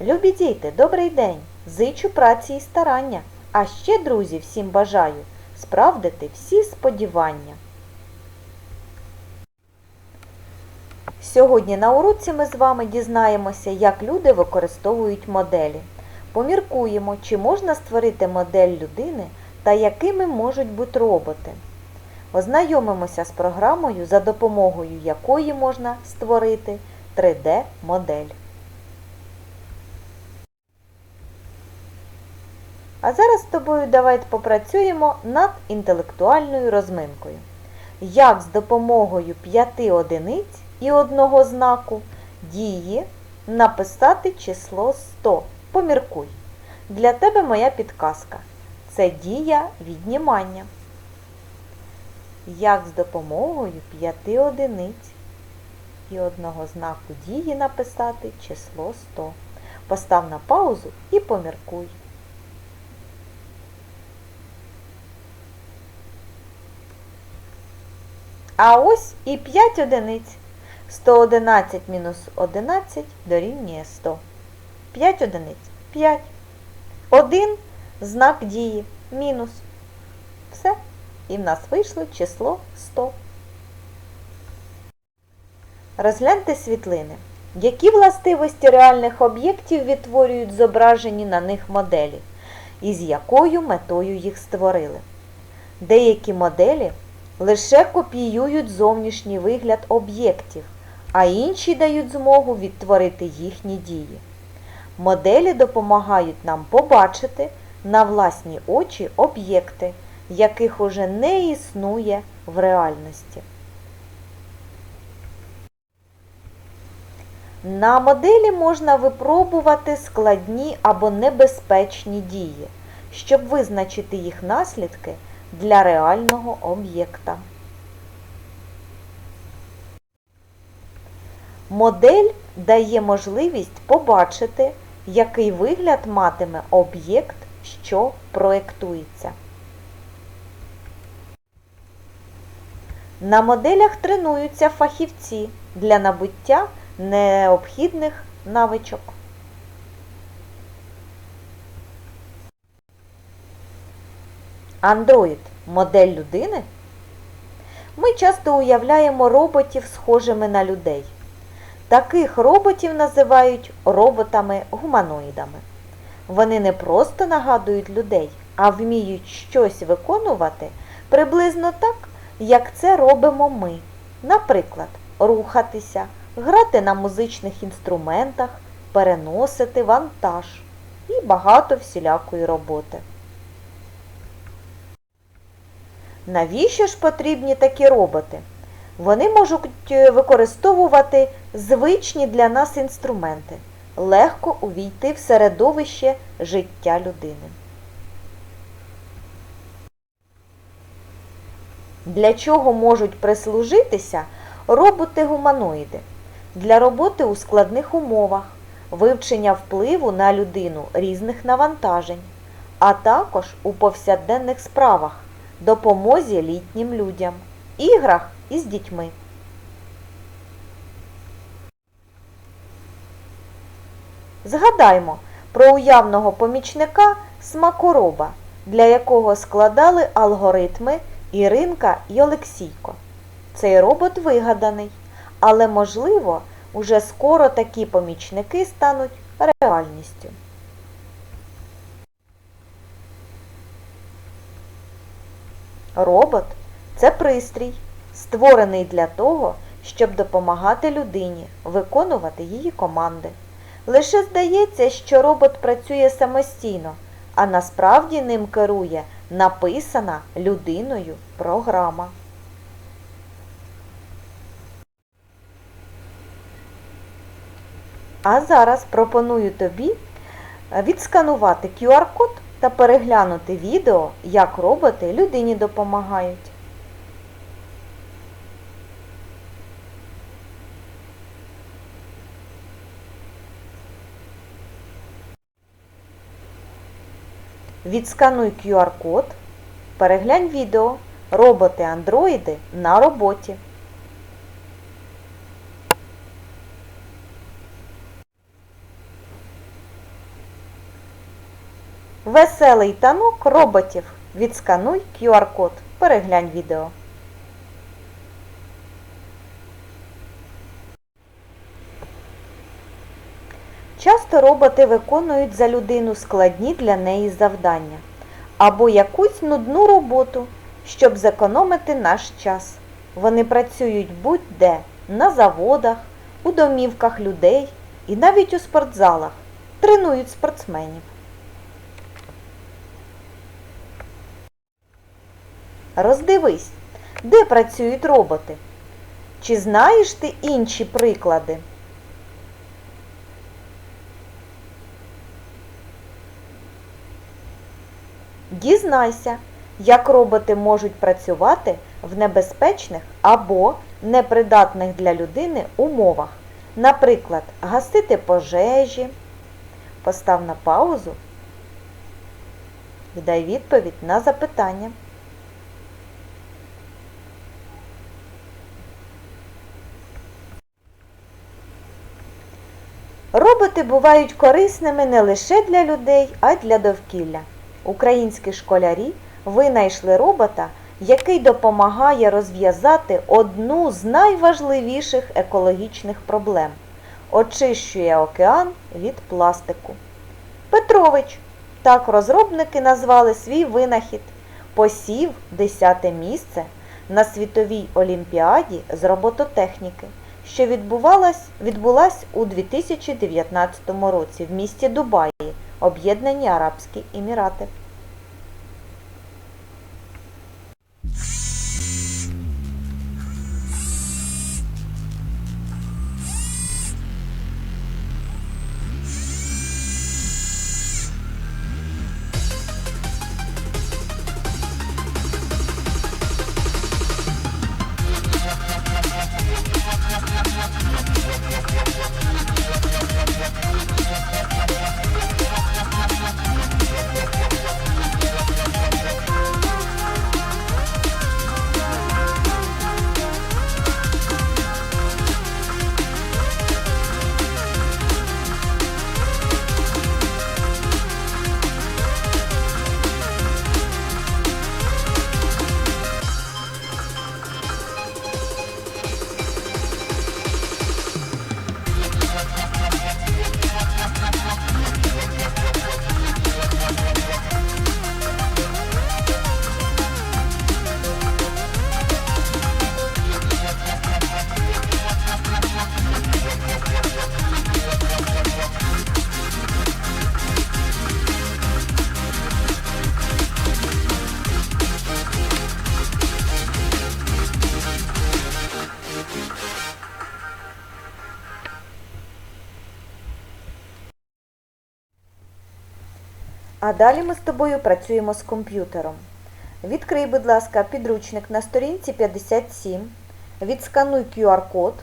Любі діти, добрий день! Зичу праці і старання, а ще, друзі, всім бажаю справдити всі сподівання. Сьогодні на уроці ми з вами дізнаємося, як люди використовують моделі. Поміркуємо, чи можна створити модель людини та якими можуть бути роботи. Ознайомимося з програмою, за допомогою якої можна створити 3D-модель. А зараз з тобою давайте попрацюємо над інтелектуальною розминкою. Як з допомогою п'яти одиниць і одного знаку дії написати число 100. Поміркуй. Для тебе моя підказка. Це дія віднімання. Як з допомогою п'яти одиниць і одного знаку дії написати число 100. Постав на паузу і поміркуй. А ось і 5 одиниць. 111 мінус 11 дорівнює 100. 5 одиниць 5. 1 знак дії мінус. Все. І в нас вийшло число 100. Розгляньте світлини. Які властивості реальних об'єктів відтворюють зображені на них моделі, і з якою метою їх створили? Деякі моделі лише копіюють зовнішній вигляд об'єктів, а інші дають змогу відтворити їхні дії. Моделі допомагають нам побачити на власні очі об'єкти, яких уже не існує в реальності. На моделі можна випробувати складні або небезпечні дії, щоб визначити їх наслідки для реального об'єкта. Модель дає можливість побачити, який вигляд матиме об'єкт, що проєктується. На моделях тренуються фахівці для набуття необхідних навичок. Андроїд модель людини. Ми часто уявляємо роботів схожими на людей. Таких роботів називають роботами-гуманоїдами. Вони не просто нагадують людей, а вміють щось виконувати приблизно так, як це робимо ми. Наприклад, рухатися, грати на музичних інструментах, переносити вантаж і багато всілякої роботи. Навіщо ж потрібні такі роботи? Вони можуть використовувати звичні для нас інструменти, легко увійти в середовище життя людини. Для чого можуть прислужитися роботи-гуманоїди? Для роботи у складних умовах, вивчення впливу на людину різних навантажень, а також у повсякденних справах, допомозі літнім людям, іграх із дітьми. Згадаймо про уявного помічника смакороба, для якого складали алгоритми Іринка і Олексійко. Цей робот вигаданий, але, можливо, уже скоро такі помічники стануть реальністю. Робот це пристрій, створений для того, щоб допомагати людині виконувати її команди. Лише здається, що робот працює самостійно, а насправді ним керує написана людиною програма. А зараз пропоную тобі відсканувати QR-код та переглянути відео, як роботи людині допомагають. Відскануй QR-код, переглянь відео Роботи-андроїди на роботі. Веселий танок роботів. Відскануй QR-код. Переглянь відео. Часто роботи виконують за людину складні для неї завдання або якусь нудну роботу, щоб зекономити наш час. Вони працюють будь-де на заводах, у домівках людей і навіть у спортзалах, тренують спортсменів. Роздивись, де працюють роботи. Чи знаєш ти інші приклади? Дізнайся, як роботи можуть працювати в небезпечних або непридатних для людини умовах. Наприклад, гасити пожежі. Постав на паузу і дай відповідь на запитання. Роботи бувають корисними не лише для людей, а й для довкілля. Українські школярі винайшли робота, який допомагає розв'язати одну з найважливіших екологічних проблем очищує океан від пластику. Петрович, так розробники назвали свій винахід, посів 10 місце на світовій олімпіаді з робототехніки, що відбувалась, відбулась у 2019 році в місті Дубаї, Об'єднані Арабські Емірати. А далі ми з тобою працюємо з комп'ютером. Відкрий, будь ласка, підручник на сторінці 57, відскануй QR-код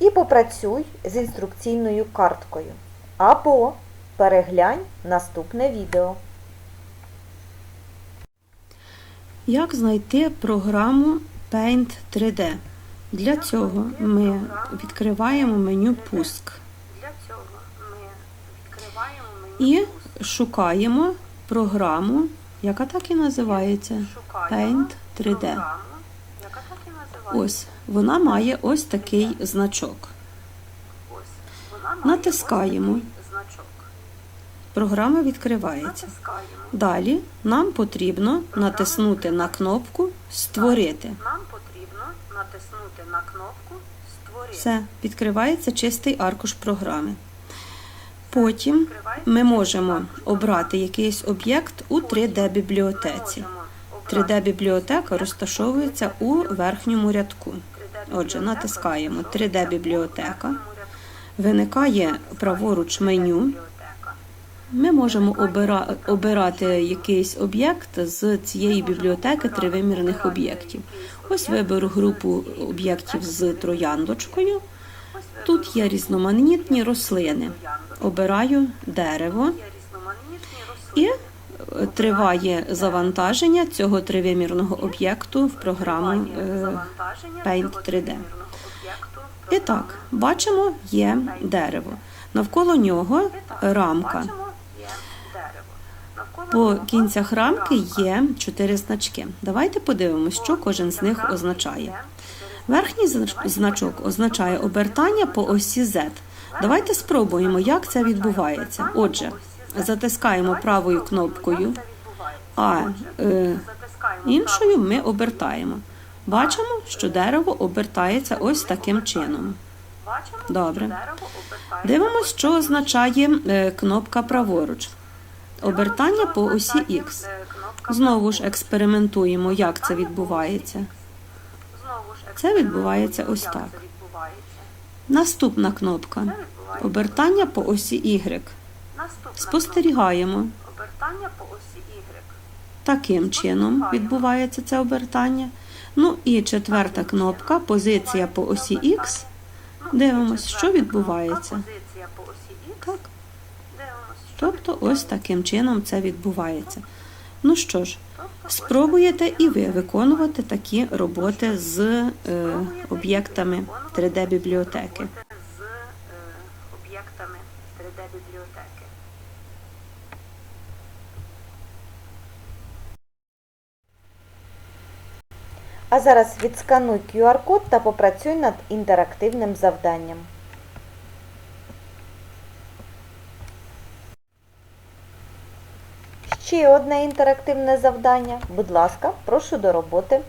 і попрацюй з інструкційною карткою. Або переглянь наступне відео. Як знайти програму Paint 3D? Для цього ми відкриваємо меню Пуск Для цього ми відкриваємо меню і шукаємо програму, яка так і називається Paint 3D. програму, яка так і називається. Ось вона має ось такий значок. Натискаємо. Програма відкривається. Далі нам потрібно натиснути на кнопку Створити. Нам потрібно натиснути на кнопку Створити. Все, відкривається чистий аркуш програми. Потім ми можемо обрати якийсь об'єкт у 3D-бібліотеці. 3D-бібліотека розташовується у верхньому рядку. Отже, натискаємо 3D-бібліотека. Виникає праворуч меню. Ми можемо обира- обирати якийсь об'єкт з цієї бібліотеки тривимірних об'єктів. Ось виберу групу об'єктів з трояндочкою. Тут є різноманітні рослини. Обираю дерево і е, триває завантаження цього тривимірного об'єкту в програму. е, Paint 3D. тривимірного об'єкту в І так, бачимо, є дерево. Навколо нього рамка. По кінцях рамки є чотири значки. Давайте подивимося, що кожен з них означає. Верхній знач- значок означає обертання по осі Z. Давайте спробуємо, як це відбувається. Отже, затискаємо правою кнопкою, а е, іншою ми обертаємо. Бачимо, що дерево обертається ось таким чином. Добре. Дивимось, що означає е, кнопка праворуч. Обертання по осі X. Знову ж експериментуємо, як це відбувається. Це відбувається ось так. Наступна кнопка. Обертання по осі Y. Спостерігаємо. Обертання по осі Y. Таким чином відбувається це обертання. Ну і четверта кнопка, позиція по осі X. Дивимось, що відбувається. Осі X. Так. Тобто ось таким чином це відбувається. Ну що ж, Тобто спробуєте і ви виконувати такі роботи з е, об'єктами 3D-бібліотеки. роботи з е, об'єктами 3D-бібліотеки. А зараз відскануй QR-код та попрацюй над інтерактивним завданням. Ще одне інтерактивне завдання. Будь ласка, прошу до роботи.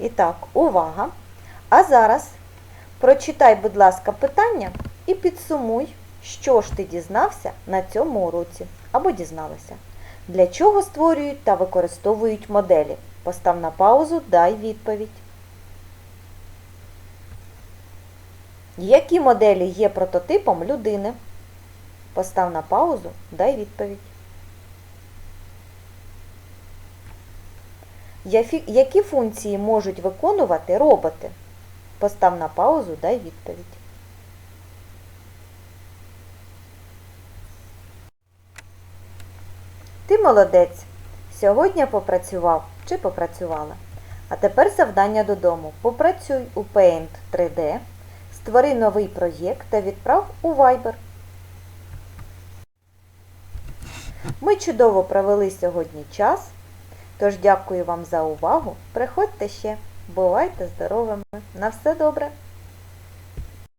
І так, увага! А зараз прочитай, будь ласка, питання і підсумуй, що ж ти дізнався на цьому уроці або дізналася. Для чого створюють та використовують моделі? Постав на паузу, дай відповідь. Які моделі є прототипом людини? Постав на паузу, дай відповідь. Які функції можуть виконувати роботи? Постав на паузу, дай відповідь. Ти молодець. Сьогодні попрацював чи попрацювала. А тепер завдання додому. Попрацюй у Paint 3D, створи новий проєкт та відправ у Viber. Ми чудово провели сьогодні час, тож дякую вам за увагу. Приходьте ще. Бувайте здоровими. На все добре!